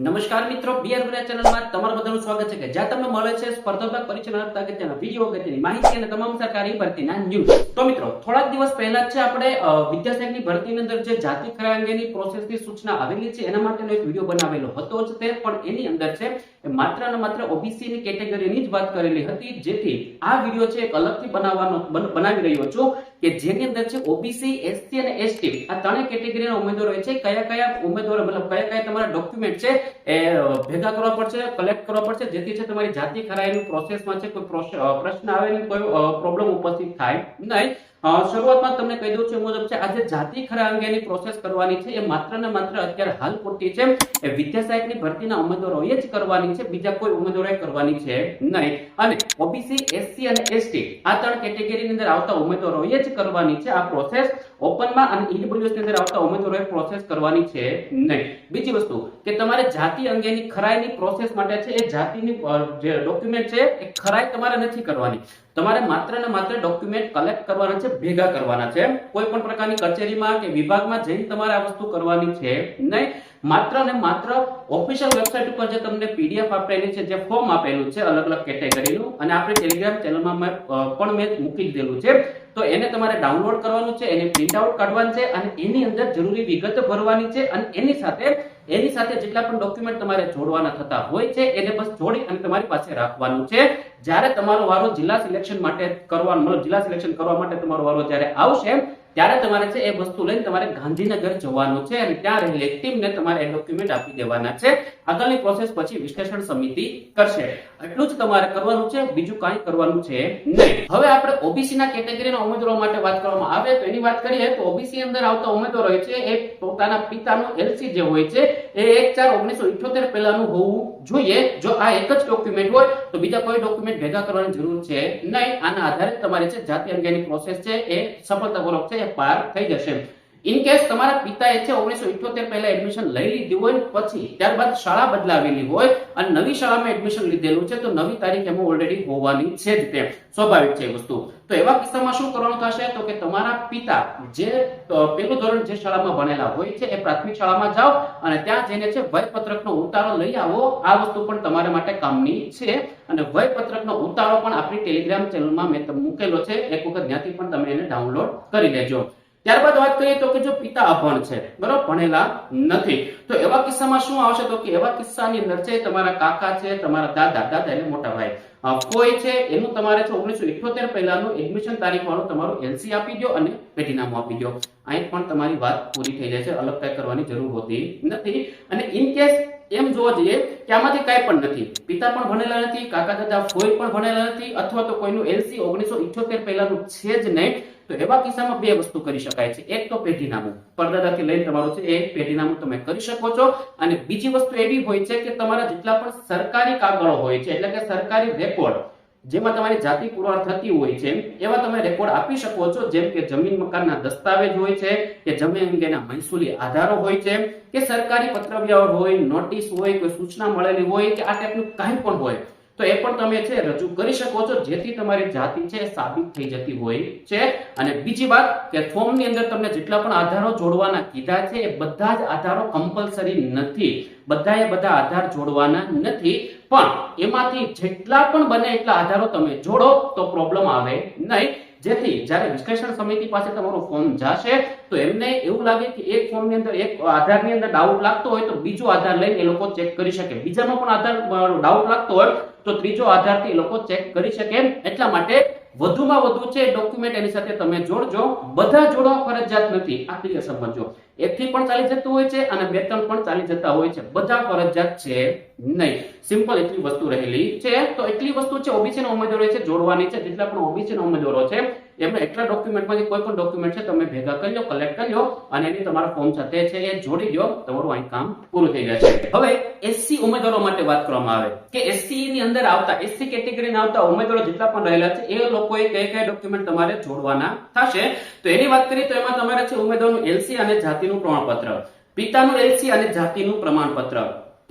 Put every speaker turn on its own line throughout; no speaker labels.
નમસ્કાર મિત્રો બીઆર ગુજરાત ચેનલમાં તમારું બધાનું સ્વાગત છે કે જ્યાં તમને મળે છે સ્પર્ધાત્મક પરીક્ષાના અગત્યના વીડિયો અગત્યની માહિતી અને તમામ સરકારી ભરતીના ન્યૂઝ તો મિત્રો થોડાક દિવસ પહેલા છે આપણે અ, વિદ્યાશાખની ભરતીની અંદર જે જાતિ ખરા અંગેની પ્રોસેસની સૂચના આવેલી છે એના માટેનો એક વીડિયો બનાવેલો હતો જ તે પણ એની અંદર છે માત્ર ને માત્ર ઓબીસી ની કેટેગરીની જ વાત કરેલી હતી, જેથી આ વીડિયો છે એક અલગથી બનાવવાનો બનાવી રહ્યો છું કે જેની અંદર છે ઓબીસી એસસી અને એસટી આ ત્રણેય કેટેગરીના ઉમેદવારો છે, કયા કયા ઉમેદવારો, મતલબ કયા કયા તમારા ડોક્યુમેન્ટ છે, એ ભેગા કરવા પડશે કલેક્ટ કરવા પડશે, જેથી છે તમારી જાતિ ખરાઈની પ્રોસેસમાં છે કોઈ પ્રશ્ન આવે ને કોઈ પ્રોબ્લેમ ઉપસ્થિત થાય નહીં. શરૂઆતમાં તમને કહી દઉં છું મુજબ છે, આજે જાતિ ખરા અંગેની પ્રોસેસ કરવાની છે, એ માત્ર ને માત્ર અત્યારે હાલ પૂરતી છે. એ વિદ્યા સહાયકની ભરતીના ઉમેદવારોએ જ કરવાની છે, બીજા કોઈ ઉમેદવારોએ કરવાની છે નહીં. અને ઓબીસી એસસી અને એસટી આ ત્રણ કેટેગરીની અંદર આવતા ઉમેદવારોએ જ કરવાની છે આ પ્રોસેસ ઓપનમાં અને ઈડબ્લ્યુએસની અંદર આવતા ઉમેદવારોએ પ્રોસેસ કરવાની છે નહીં. બીજી વસ્તુ કે તમારે જાતિ અંગેની ખરાઈની પ્રોસેસ માટે છે, એ જાતિની જે ડોક્યુમેન્ટ છે, એ ખરાઈ તમારે નથી કરવાની. તમારે માત્ર ને માત્ર ડોક્યુમેન્ટ કલેક્ટ કરવાના છે, ભેગા કરવાના છે. કોઈ પણ પ્રકારની કચેરીમાં કે વિભાગમાં જઈને તમારે આ વસ્તુ કરવાની છે નહીં. માત્ર ને માત્ર ઓફિશિયલ વેબસાઇટ ઉપર જે તમને પીડીએફ આપેલી છે, જે ફોર્મ આપેલું છે અલગ અલગ કેટેગરીનું અને આપણે ટેલિગ્રામ ચેનલમાં પણ મેં મૂકી દીધેલું છે. તો એને તમારે ડાઉનલોડ કરવાનું છે, એને પ્રિન્ટ આઉટ કાઢવાનું છે અને એની અંદર જરૂરી વિગત ભરવાની છે અને એની સાથે એની સાથે જેટલા પણ ડોક્યુમેન્ટ તમારે જોડવાના થતા હોય છે, એને બસ જોડી અને તમારી પાસે રાખવાનું છે. જ્યારે તમારો વારો જિલ્લા સિલેક્શન માટે કરવાનો, જિલ્લા સિલેક્શન કરવા માટે તમારો વારો જ્યારે આવશે ત્યારે તમારે છે એ વસ્તુ લઈને તમારે ગાંધીનગર જવાનું છે અને ત્યાં રહેલી ટીમને તમારે એ ડોક્યુમેન્ટ આપી દેવાના છે. આગળની પ્રોસેસ પછી વિશ્લેષણ સમિતિ કરશે. એટલું જ તમારે કરવાનું છે, બીજું કાંઈ કરવાનું છે નહીં. હવે આપણે ઓબીસી ના કેટેગરીના ઉમેદવારો માટે વાત કરવામાં આવે તો એની વાત કરીએ તો ઓબીસી અંદર આવતા ઉમેદવારો હોય છે, એ પોતાના પિતાનો એલસી જે હોય છે એ એક ચાર ઓગણીસો ઇઠ્યોતેર પહેલાનું હોવું જોઈએ. જો આ એક જ ડોક્યુમેન્ટ હોય, તો બીજા કોઈ ડોક્યુમેન્ટ ભેગા કરવાની જરૂર છે નહીં. આના આધારે તમારી જે જાતિ અંગેની પ્રોસેસ છે, એ સફળતાપૂર્વક છે, એ પાર થઈ જશે. ઇન તમારા પિતાએ છે, ઓગણીસો ઇઠ્યોતેર પહેલા એડમિશન લઈ લીધું હોય પછી ત્યારબાદ શાળા બદલાવેલી હોય અને નવી શાળામાં એડમિશન લીધેલું છે, તો નવી તારીખ એમાં ઓલરેડી હોવાની છે જ તે સ્વાભાવિક છે વસ્તુ. તો એવા કિસ્સામાં શું કરવાનું થશે? તો કે તમારા પિતા જે પેલું ધોરણ જે શાળામાં ભણેલા હોય છે, એ પ્રાથમિક શાળામાં જાઓ અને ત્યાં જઈને છે, વયપત્રકનો ઉતારો લઈ આવો. આ વસ્તુ પણ તમારા માટે કામની છે અને વયપત્રકનો ઉતારો પણ આપણી ટેલિગ્રામ ચેનલમાં મેં મૂકેલો છે. એક વખત ત્યાંથી પણ તમે એને ડાઉનલોડ કરી લેજો. ત્યારબાદ વાત કરીએ તો કે જો પિતા અભણ છે, બરોબર, ભણેલા નથી, તો એવા કિસ્સામાં શું આવશે? તો કે એવા કિસ્સાની અંદર છે, તમારા કાકા છે, તમારા દાદા દાદા એટલે મોટા ભાઈ કોઈ છે, એનું તમારે છે ઓગણીસો ઇઠોતેર પહેલાનું એડમિશન તારીખ વાળું તમારું એલસી આપી દો અને પેટીનામું આપી દો અહીં પણ તમારી વાત પૂરી થઈ જાય છે, અલગ કઈ કરવાની જરૂર હોતી નથી. અને ઇન કેસ એમ જોવા જઈએ કે આમાંથી કાંઈ પણ નથી, પિતા પણ ભણેલા નથી, કાકા, દાદા કોઈ પણ ભણેલા નથી, અથવા તો કોઈનું એલસી ઓગણીસો ઇઠોતેર પહેલાનું છે જ નહીં તો એવા કિસ્સામાં બે વસ્તુ કરી શકાય છે. એક તો પેઢીનામું. પરદાદાથી લઈને તમારું છે એ પેઢીનામું તમે કરી શકો છો. અને બીજી વસ્તુ એવી હોય છે કે તમારા જેટલા પણ સરકારી કાગળો હોય છે, એટલે કે સરકારી રેકોર્ડ જેમાં તમારી જાતિ પુરવાર થતી હોય છે, એવા તમે રેકોર્ડ આપી શકો છો. જેમ કે જમીન મકાનના દસ્તાવેજ હોય છે, કે જમીન અંગેના મહેસૂલી આધારો હોય છે, કે સરકારી પત્રવ્યવહાર હોય, નોટિસ હોય, કોઈ સૂચના મળેલી હોય, કે આ ટાઈપનું કાંઈ પણ હોય. તો એ પણ તમે છે, રજૂ કરી શકો છો. જેથી તમારી જાતિ છે સાબિત થઈ જતી હોય છે. અને બીજી વાત કે ફોર્મની અંદર તમને જેટલા પણ આધારો જોડવાના કીધા છે, એ બધા જ આધારો કમ્પલસરી નથી. બધાએ બધા આધાર જોડવાના નથી. પણ એમાંથી જેટલા પણ બને એટલા આધારો તમે જોડો તો પ્રોબ્લેમ આવે નહીં. જેથી જ્યારે વિશ્લેષણ સમિતિ પાસે તમારું ફોર્મ જશે, તો એમને એવું લાગે કે એક ફોર્મની અંદર એક આધારની અંદર ડાઉટ લાગતો હોય, તો બીજો આધાર લઈને એ લોકો ચેક કરી શકે. બીજામાં પણ આધાર ડાઉટ લાગતો હોય, તો ત્રીજો આધારથી એ લોકો ચેક કરી શકે. એટલા માટે વધુમાં વધુ છે ડોક્યુમેન્ટ એની સાથે તમે જોડજો. બધા જોડવા ફરજિયાત નથી. આ ક્લિયર સમજો એકથી પણ ચાલી જતું હોય છે અને બે ત્રણ પણ ચાલી જતા હોય છે. બધા ફરજિયાત છે નહીં. સિમ્પલ એટલી વસ્તુ રહેલી છે. તો એટલી વસ્તુ છે ઓબીસી ના ઉમેદવારો છે, જોડવાની છે. જેટલા પણ ઓબીસી ના ઉમેદવારો છે એમને એટલા ડોક્યુમેન્ટમાંથી કોઈ પણ ડોક્યુમેન્ટ છે, તમે ભેગા કરી લો કલેક્ટ કરી લો અને એની તમારા ફોર્મ સાથે છે એ જોડી દો તમારું અહીં કામ પૂરું થઈ જશે. હવે એસસી ઉમેદવારો માટે વાત કરવામાં આવે. કે એસસી ની અંદર આવતા એસસી કેટેગરીના આવતા ઉમેદવારો જેટલા પણ રહેલા છે, એ લોકોએ કઈ કઈ ડોક્યુમેન્ટ તમારે જોડવાના થશે. તો એની વાત કરીએ તો એમાં તમારે છે ઉમેદવારનું એલસી અને જાતિનું પ્રમાણપત્ર, પિતાનું એલસી અને જાતિનું પ્રમાણપત્ર,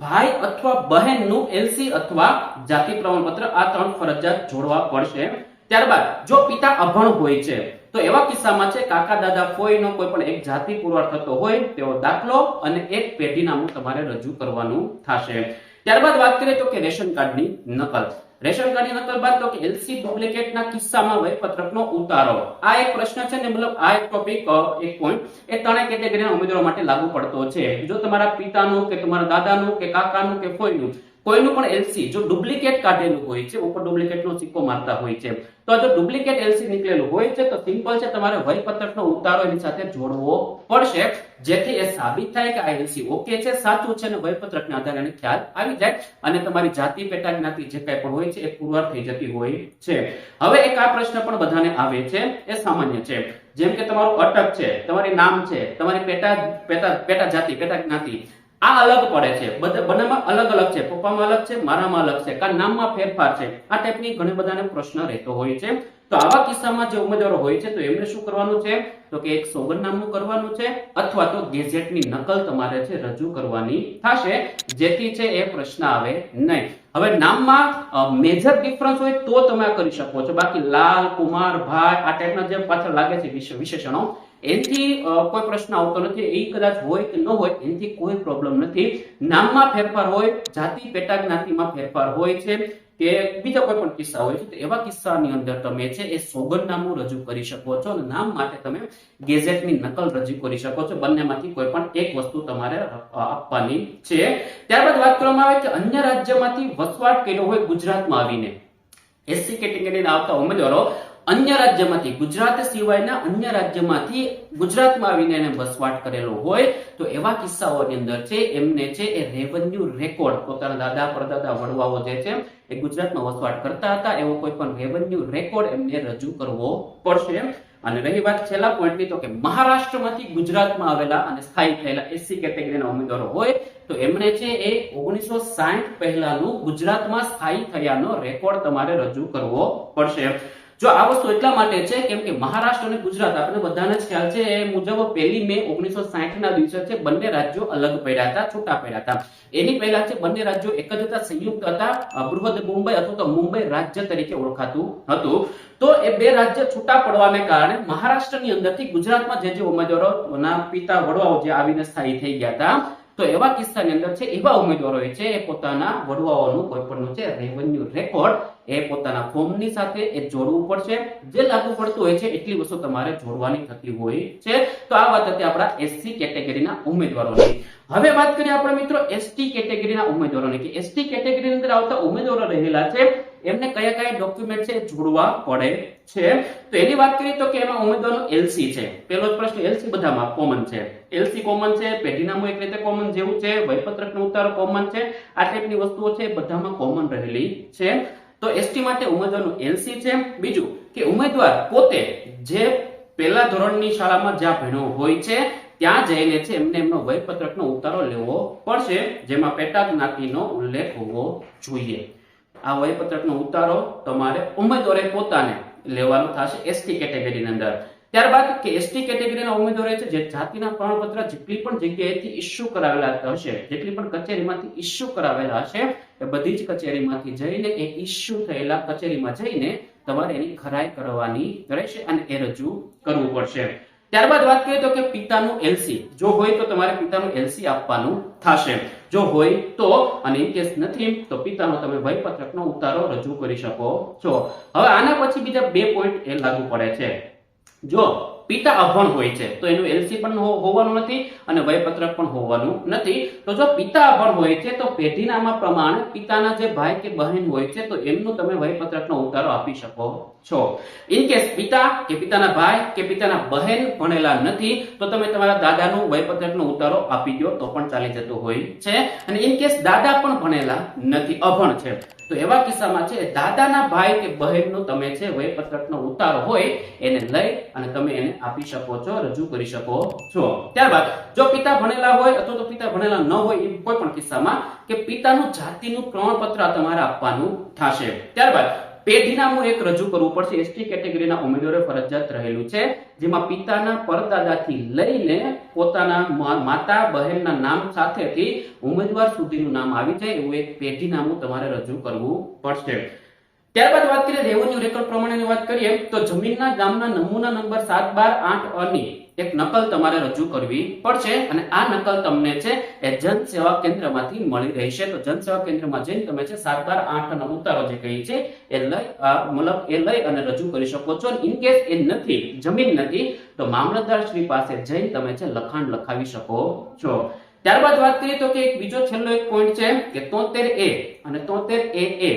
ભાઈ અથવા બહેનનું એલસી અથવા જાતિ પ્રમાણપત્ર, આ ત્રણ ફરજિયાત જોડવા પડશે. ત્યારબાદ, જો પિતા અભણ હોય છે, તો એવા કિસ્સામાં છે, કાકા, દાદા ફોઈનો કોઈ પણ એક જાતિ પુરવાર થતો હોય તેવો દાખલો અને એક પેઢી નામું તમારે રજૂ કરવાનું થશે. ત્યારબાદ વાત કરીએ તો કે રેશન કાર્ડની નકલ. રેશન કાર્ડની નકલ બાદ તો કે એલસી ડુપ્લિકેટના કિસ્સામાં વયપત્રકનો ઉતારો. આ એક પ્રશ્ન છે ને, મતલબ આ એક ટોપિક એક પોઈન્ટ એ ત્રણેય કેટેગરીના ઉમેદવારો માટે લાગુ પડતો છે. જો તમારા પિતાનું કે તમારા દાદાનું કે કાકાનું કે કોઈનું કોઈનું પણ એલસી જો ડુપ્લિકેટ કાઢેલું હોય છે, ઉપર ડુપ્લિકેટનો સિક્કો મારતા હોય છે, તો જો ડુપ્લિકેટ એલસી નીકળેલું હોય છે, તો સિમ્પલ છે, તમારે વયપત્રકનો ઉતારો એની સાથે જોડવો પડશે, જેથી એ સાબિત થાય કે આ એલસી ઓકે છે, સાચું છે અને વયપત્રકના આધારે એને ખ્યાલ આવી જાય અને તમારી જાતિ પેટા જ્ઞાતિ જે કંઈ પણ હોય છે, એ પુરવાર થઈ જતી હોય છે. હવે એક આ પ્રશ્ન પણ બધાને આવે છે, એ સામાન્ય છે. જેમ કે તમારું અટક છે, તમારી નામ છે, તમારી પેટા પેટા પેટા જાતિ, પેટા જ્ઞાતિ આ અલગ પડે છે. બંનેમાં અલગ અલગ છે. પપ્પામાં અલગ છે, મારામાં અલગ છે. કા નામમાં ફેરફાર છે? આ ટાઈપની ઘણી બધાને પ્રશ્ન રહેતો હોય છે. તો આવા કિસ્સામાં જે ઉમેદવારો હોય છે, તો એમને શું કરવાનું છે? તો કે એક સોગંદનામું કરવાનું છે, અથવા તો ગેજેટની નકલ તમારે છે, રજૂ કરવાની થશે. જેથી છે, એ પ્રશ્ન આવે નહીં. હવે નામમાં મેજર ડિફરન્સ હોય તો તમે કરી શકો છો. બાકી લાલ, કુમાર, ભાઈ, આ ટાઈપના જે પાછળ લાગે છે વિશેષણો. એનાથી કોઈ પ્રશ્ન આવતો નથી, એ કદાચ હોય કે ન હોય, એનથી કોઈ પ્રોબ્લેમ નથી. નામમાં ફેરફાર હોય, જાતિ, પેટા જ્ઞાતિમાં ફેરફાર હોય છે, કે બીજા કોઈ પણ કિસ્સા હોય છે, તો એવા કિસ્સાની અંદર તમે છે, એ સોગંદનામું રજૂ કરી શકો છો અને નામ માટે તમે ગેઝેટની નકલ રજૂ કરી શકો છો. બંનેમાંથી કોઈ પણ એક વસ્તુ તમારે આપવાની છે. ત્યારબાદ વાત કરવામાં આવે કે અન્ય રાજ્યમાંથી વસવાટ કર્યો હોય ગુજરાતમાં આવીને. એસસી કેટેગરીના આવતા ઉમેદવારો અન્ય રાજ્યમાંથી, ગુજરાત સિવાયના અન્ય રાજ્યમાંથી ગુજરાતમાં આવીને એને વસવાટ કરેલો હોય, તો એવા કિસ્સાઓની અંદર છે, એમને છે એ રેવન્યુ રેકોર્ડ પોતાના દાદા, પરદાદા, વડવાઓ જે છે, એ ગુજરાતમાં વસવાટ કરતા હતા. એવો કોઈ પણ રેવન્યુ રેકોર્ડ એમને રજૂ કરવો પડશે. અને રહી વાત છેલ્લા પોઈન્ટની તો કે મહારાષ્ટ્રમાંથી ગુજરાતમાં આવેલા અને સ્થાયી થયેલા એસસી કેટેગરીના ઉમેદવારો હોય, તો એમણે છે એ ઓગણીસો સાહીઠ પહેલાનું ગુજરાતમાં સ્થાયી થયાનો રેકોર્ડ તમારે રજૂ કરવો પડશે. જો આ વસ્તુ એટલા માટે છે, કેમ કે મહારાષ્ટ્ર અને ગુજરાત આપણે બધાને જ ખ્યાલ છે, એ મુજબ પહેલી મે ઓગણીસો ના દિવસે છે, બંને રાજ્યો અલગ પડ્યા હતા, છૂટા પડ્યા હતા. એની પહેલા છે, બંને રાજ્યો એક જ હતા, સંયુક્ત હતા બૃહદ મુંબઈ અથવા તો મુંબઈ રાજ્ય તરીકે ઓળખાતું હતું. તો એ બે રાજ્ય છૂટા પડવાને કારણે મહારાષ્ટ્રની અંદરથી ગુજરાતમાં જે જે ઉમેદવારોના પિતા, વડવાઓ જે આવીને સ્થાયી થઈ ગયા હતા તો એવા કિસ્સાની અંદર છે, એવા ઉમેદવારોએ છે, એ પોતાના વડવાઓનું કોઈ પણનું છે રેવન્યુ રેકોર્ડ એ પોતાના ફોર્મની સાથે એ જોડવું પડશે. જે લાગુ પડતું હોય છે, એટલી વસ્તુ તમારે જોડવાની થતી હોય છે. તો આ વાત હતી આપણા એસસી કેટેગરીના ઉમેદવારોની. હવે વાત કરીએ આપણે મિત્રો એસટી કેટેગરીના ઉમેદવારોની. કે એસટી કેટેગરીની અંદર આવતા ઉમેદવારો રહેલા છે એમને કયા કયા ડોક્યુમેન્ટ છે જોડવા પડે છે. તો એની વાત કરીએ તો કે એમાં ઉમેદવારનો એલસી છે. પહેલો પ્રશ્ન એલસી બધામાં કોમન છે. એલસી કોમન છે, પેઢીનામું એક રીતે કોમન જેવું છે, વયપત્રકનો ઉતારો કોમન છે, આ ટાઈપની વસ્તુઓ છે બધામાં કોમન રહેલી છે. તો એસટી માટે ઉમેદવારનું એલસી છે. બીજું કે ઉમેદવાર પોતે જે પહેલા ધોરણની શાળામાં જ્યાં ભણ્યો હોય છે, ત્યાં જઈને છે એમને એમનો વયપત્રકનો ઉતારો લેવો પડશે, જેમાં પેટા જ્ઞાતિનો ઉલ્લેખ હોવો જોઈએ. આ વયપત્રકનો ઉતારો તમારે ઉમેદવારે પોતાને લેવાનો થશે એસટી કેટેગરીની અંદર. ત્યારબાદ કે એસટી કેટેગરીના ઉમેદવારો છે, જે જાતિના પ્રમાણપત્ર જેટલી પણ જગ્યાએથી ઇસ્યુ કરાવેલા હશે, જેટલી પણ કચેરીમાંથી ઇસ્યુ કરાવેલા હશે, એ બધી જ કચેરીમાંથી જઈને એ ઇસ્યુ થયેલા કચેરીમાં જઈને તમારે એની ખરાઈ કરવાની રહેશે અને એ રજૂ કરવું પડશે. ત્યારબાદ વાત કરીએ તો કે પિતાનું એલસી જો હોય તો તમારે પિતાનું એલસી આપવાનું થશે. જો હોય તો અને ઇન કેસ નથી, તો પિતાનો તમે વયપત્રકનો ઉતારો રજૂ કરી શકો છો. હવે આના પછી બીજા બે પોઈન્ટ એ લાગુ પડે છે. જો પિતા અભણ હોય છે, તો એનું એલસી પણ હોવાનું નથી અને વયપત્રક પણ હોવાનું નથી. તો જો પિતા અભણ હોય છે, તો પેઢીનામા પ્રમાણે પિતાના જે ભાઈ કે બહેન હોય છે, તો એમનું તમે વયપત્રકનો ઉતારો આપી શકો છો. ઇન પિતા કે પિતાના ભાઈ કે પિતાના બહેન ભણેલા નથી, તો તમે તમારા દાદાનું વયપત્રકનો ઉતારો આપી દો, તો પણ ચાલી જતું હોય છે. અને ઇન કેસ દાદા પણ ભણેલા નથી, અભણ છે, તો એવા કિસ્સામાં છે, દાદાના ભાઈ કે બહેનનો તમે છે, વયપત્રકનો ઉતારો હોય, એને લઈ અને તમે એને આપી શકો છો, રજૂ કરી શકો છો. ત્યારબાદ, જો પિતા ભણેલા હોય અથવા તો પિતા ભણેલા ન હોય એ કોઈ પણ કિસ્સામાં કે પિતાનું જાતિનું પ્રમાણપત્ર તમારે આપવાનું થશે. ત્યારબાદ, પેઢીનામું એક રજૂ કરવું પડશે. એસટી કેટેગરીના ઉમેદવારો ફરજિયાત રહેલું છે, જેમાં પિતાના પરદાદાથી લઈને પોતાના માતા, બહેનના નામ સાથેથી ઉમેદવાર સુધીનું નામ આવી જાય, એવું એક પેઢીનામું તમારે રજૂ કરવું પડશે. ત્યારબાદ વાત કરીએ રેવન્યુ રેકોર્ડ પ્રમાણેની વાત કરીએ, તો જમીનના ગામના નમૂના નંબર સાત, બાર, આઠ અને એક નકલ તમારે રજૂ કરવી પડશે અને આ નકલ તમને છે એ જન સેવા કેન્દ્રમાંથી મળી રહેશે. તો જન સેવા કેન્દ્રમાં જઈને તમે છે સાત, બાર, આઠ નો ઉતારો જે કહી છે એ લઈ મતલબ એ લઈ અને રજૂ કરી શકો છો. ઇન કેસ એ નથી, જમીન નથી, તો મામલતદાર શ્રી પાસે જઈને તમે છે લખાણ લખાવી શકો છો. ત્યારબાદ વાત કરીએ તો કે એક બીજો છેલ્લો એક પોઈન્ટ છે કે તોતેર એ અને તોતેર એ એ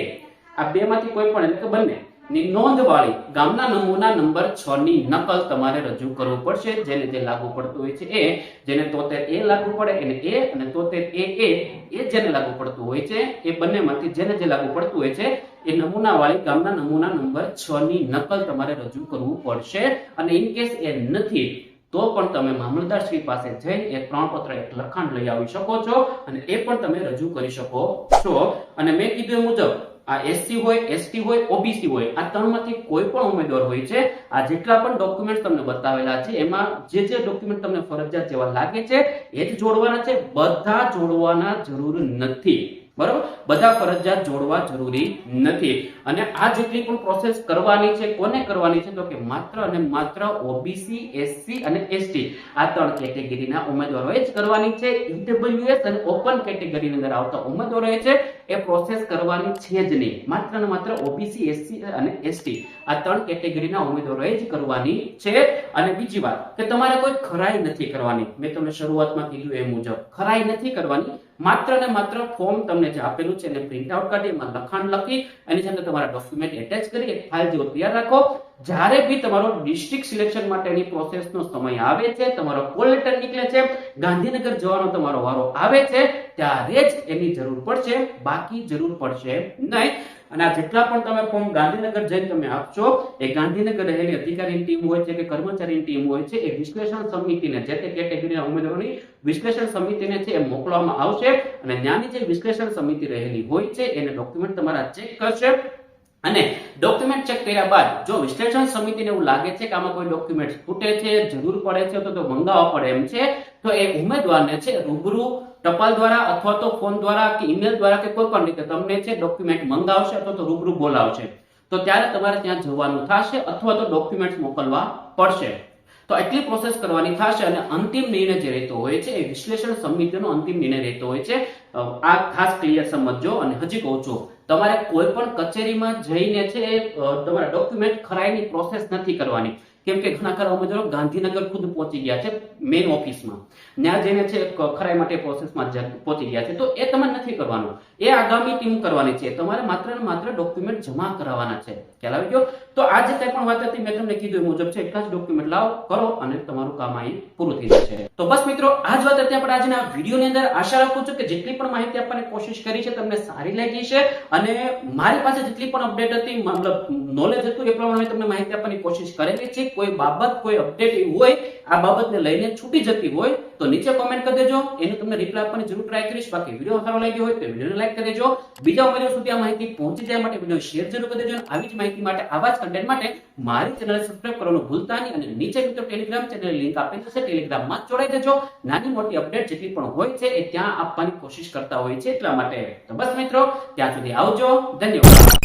આ બે માંથી કોઈ પણ એટલે બંને, ની નોંધવાળી ગામના નમૂના નંબર છ ની નકલ તમારે રજૂ કરવું પડશે. જેને જે લાગુ પડતું હોય છે એ, જેને તોતેર એ લાગુ પડે એને એ અને તોતેર એ એ એ જેને લાગુ પડતું હોય છે, એ બંનેમાંથી જેને જે લાગુ પડતું હોય છે, એ નમૂનાવાળી ગામના નમૂના નંબર છ ની નકલ તમારે રજૂ કરવું પડશે. અને ઇન કેસ એ નથી, તો પણ તમે મામલતદાર શ્રી પાસે જઈ ત્રણ પત્ર એક લખાણ લઈ આવી શકો છો અને એ પણ તમે રજૂ કરી શકો છો. અને મેં કીધું મુજબ આ એસસી હોય એસટી હોય ઓબીસી હોય, આ ત્રણમાંથી કોઈ પણ ઉમેદવાર હોય છે, આ જેટલા પણ ડોક્યુમેન્ટ તમને બતાવેલા છે, એમાં જે જે ડોક્યુમેન્ટ તમને ફરજિયાત જેવા લાગે છે, એ જ જોડવાના છે, બધા જોડવાના જરૂર નથી. બરાબર? બધા ફરજિયાત જોડવા જરૂરી નથી. અને આ જેટલી પણ પ્રોસેસ કરવાની છે, કોને કરવાની છે? તો કે માત્ર અને માત્ર ઓબીસી એસસી અને એસટી આ ત્રણ કેટેગરીના ઉમેદવારોએ જ કરવાની છે. ઈડબ્લ્યુએસ અને ઓપન કેટેગરીની અંદર આવતા ઉમેદવારોએ છે. એ પ્રોસેસ કરવાની છે જ નહીં. માત્ર ને માત્ર ઓબીસી એસસી અને એસટી આ ત્રણ કેટેગરીના ઉમેદવારોએ જ કરવાની છે. અને બીજી વાત, કે તમારે કોઈ ખરાઈ નથી કરવાની. મેં તમને શરૂઆતમાં કીધું એ મુજબ. ખરાઈ નથી કરવાની. માત્ર ને માત્ર ફોર્મ તમને જે આપેલું છે એને પ્રિન્ટ આઉટ કાઢી, એમાં લખાણ લખી, એની સાથે તમારા ડોક્યુમેન્ટ એટેચ કરી, એક ફાઇલ જેવો તૈયાર રાખો. જ્યારે બી તમારો ડિસ્ટ્રિક્ટ સિલેક્શન માટેની પ્રોસેસનો સમય આવે છે, તમારો કોલ લેટર નીકળે છે, ગાંધીનગર જવાનો તમારો વારો આવે છે, ત્યારે જ એની જરૂર પડશે. બાકી જરૂર પડશે નહીં. અને આ જેટલા પણ તમે ફોર્મ ગાંધીનગર જઈને તમે આપશો, એ ગાંધીનગર રહેલી અધિકારીની ટીમ હોય છે કે કર્મચારીની ટીમ હોય છે, એ વિશ્લેષણ સમિતિને જે તે કેટેગરીના ઉમેદવારોની વિશ્લેષણ સમિતિને છે એ મોકલવામાં આવશે અને ત્યાંની જે વિશ્લેષણ સમિતિ રહેલી હોય છે, એને ડોક્યુમેન્ટ તમારા ચેક કરશે. અને ડોક્યુમેન્ટ ચેક કર્યા બાદ જો વિશ્લેષણ સમિતિને એવું લાગે છે કે આમાં કોઈ ડોક્યુમેન્ટ ખૂટે છે, જરૂર પડે છે, તો મંગાવવા પડે એમ છે, તો એ ઉમેદવારને છે રૂબરૂ ટપાલ દ્વારા અથવા તો ફોન દ્વારા કે ઈમેલ દ્વારા કે કોઈ પણ રીતે તમને છે ડોક્યુમેન્ટ મંગાવશે અથવા તો રૂબરૂ બોલાવશે. તો ત્યારે તમારે ત્યાં જવાનું થશે અથવા તો ડોક્યુમેન્ટ મોકલવા પડશે. તો એટલી પ્રોસેસ કરવાની થશે અને અંતિમ નિર્ણય જે રહેતો હોય છે એ વિશ્લેષણ સમિતિનો અંતિમ નિર્ણય રહેતો હોય છે. આ ખાસ ક્લિયર સમજજો અને હજી કહું છું. તમારે કોઈ પણ કચેરીમાં જઈને છે તમારા ડોક્યુમેન્ટ ખરાઈની પ્રોસેસ નથી કરવાની. કેમ કે ઘણા ખરા ઉમેદવારો ગાંધીનગર ખુદ પહોંચી ગયા છે. મેઇન ઓફિસમાં ત્યાં જઈને છે ખરાઈ માટે પ્રોસેસમાં પહોંચી ગયા છે. તો એ તમારે નથી કરવાનું. એ આગામી ટીમ કરવાની છે. તમારે માત્ર ને માત્ર ડોક્યુમેન્ટ જમા કરાવવાના છે. ખ્યાલ આવી ગયો? તો આ જે કંઈ પણ વાત હતી મેં તમને કીધું મુજબ છે એટલા જ ડોક્યુમેન્ટ લાવો, કરો અને તમારું કામ અહીં પૂરું થઈ જશે. તો બસ મિત્રો આ જ વાત હતી આપણે આજના વિડીયોની અંદર. આશા રાખું છું કે જેટલી પણ માહિતી આપવાની કોશિશ કરી છે, તમને સારી લાગી છે અને મારી પાસે જેટલી પણ અપડેટ હતી, મતલબ નોલેજ હતું, એ પ્રમાણે તમને માહિતી આપવાની કોશિશ કરેલી છે. કોઈ બાબત, કોઈ અપડેટ હોય આ બાબતને લઈને છૂટી જતી હોય તો નીચે કોમેન્ટ કરી દેજો. એનું તમને રિપ્લાય આપવાની જરૂર ટ્રાય કરીશ. બાકી વીડિયો સારો લાગ્યો હોય તો વિડીયોને લાઈક કરી દેજો. બીજા ઉમેદવાર સુધી આ માહિતી પહોંચી જાય માટે વીડિયો શેર જરૂર કરી દેજો આવી જ માહિતી માટે આવા જ કન્ટેન્ટ માટે મારી ચેનલ સબસ્ક્રાઇબ કરવાનું ભૂલતા નહીં અને નીચે મિત્રો ટેલિગ્રામ ચેનલ લિંક આપેલી છે. ટેલિગ્રામમાં જોડાઈ દેજો. નાની મોટી અપડેટ જેટલી પણ હોય છે એ ત્યાં આપવાની કોશિશ કરતા હોય છે એટલા માટે તો બસ મિત્રો, ત્યાં સુધી આવજો. ધન્યવાદ.